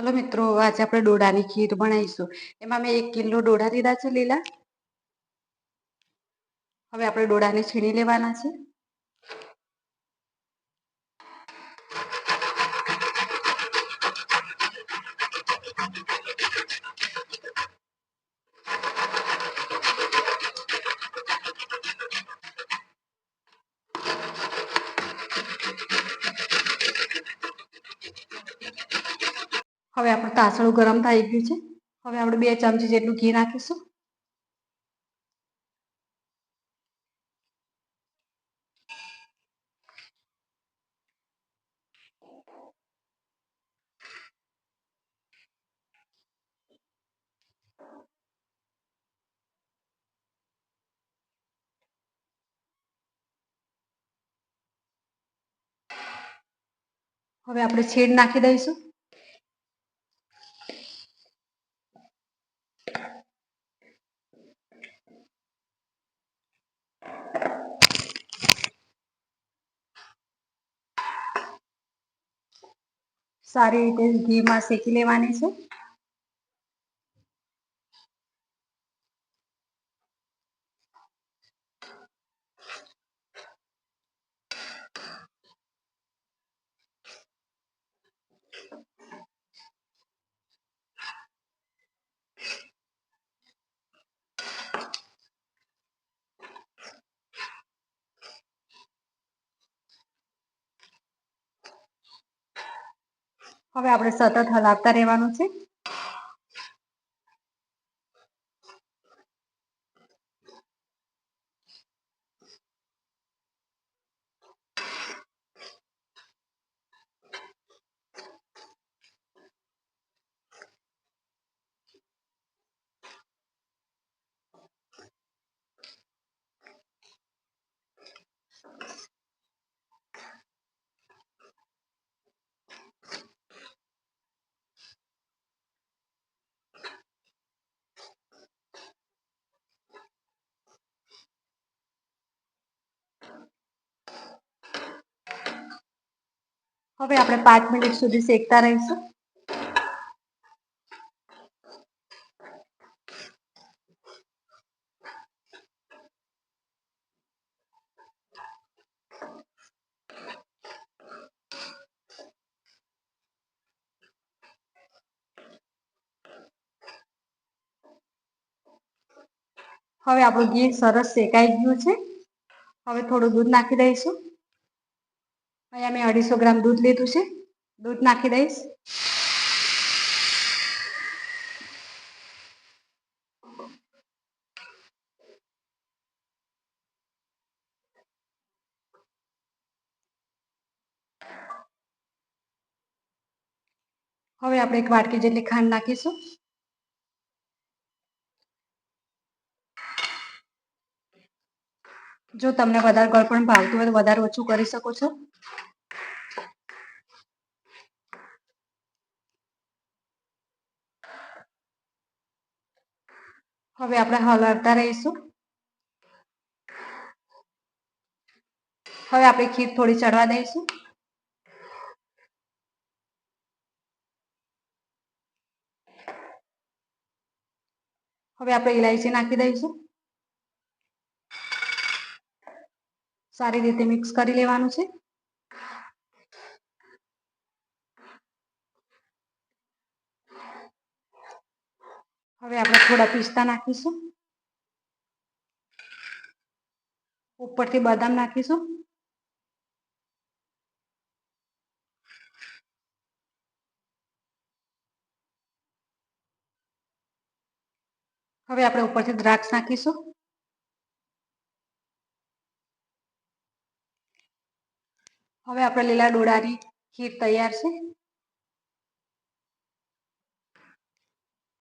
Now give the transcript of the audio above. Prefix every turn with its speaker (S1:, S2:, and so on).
S1: hello મિત્રો આજે આપણે ડોડાની ખીર બનાવીશું એમાં મેં એક કિલો ડોડા લીધા છે લીલા હવે આપણે ડોડાને છીણી લેવાના છે હવે આપણું તાસણું ગરમ થઈ ગયું છે હવે આપણે બે ચમચી જેટલું ઘી નાખીશું હવે આપણે છેડ નાખી દઈશું સારી રીતે ઘીમાં શેકી લેવાની છે હવે આપણે સતત હલાવતા રહેવાનું છે હવે આપણે 5 મિનિટ સુધી સેકતા રહીશું હવે આપણો ghee સરસ સેકાઈ ગયો છે હવે થોડું દૂધ નાખી દઈશું અયા મે 250 ગ્રામ દૂધ લેતું છે દૂધ નાખી દઈએ હવે આપણે એક વાટકી જેલે ખાન નાખીશું जो तुमने वदर गरपन भावतो वदार ओचू कर सको छो હવે આપણે હલાવતા રહીશું હવે આપણે ખીર થોડી ચડવા દઈશું હવે આપણે એલચી નાખી દઈશું સારી રીતે મિક્સ કરી લેવાનું છે હવે આપણે થોડા પિસ્તા નાખીશું ઉપરથી બદામ નાખીશું હવે આપણે ઉપરથી દ્રાક્ષ નાખીશું હવે આપણે લીલા ડોડાની ખીર તૈયાર છે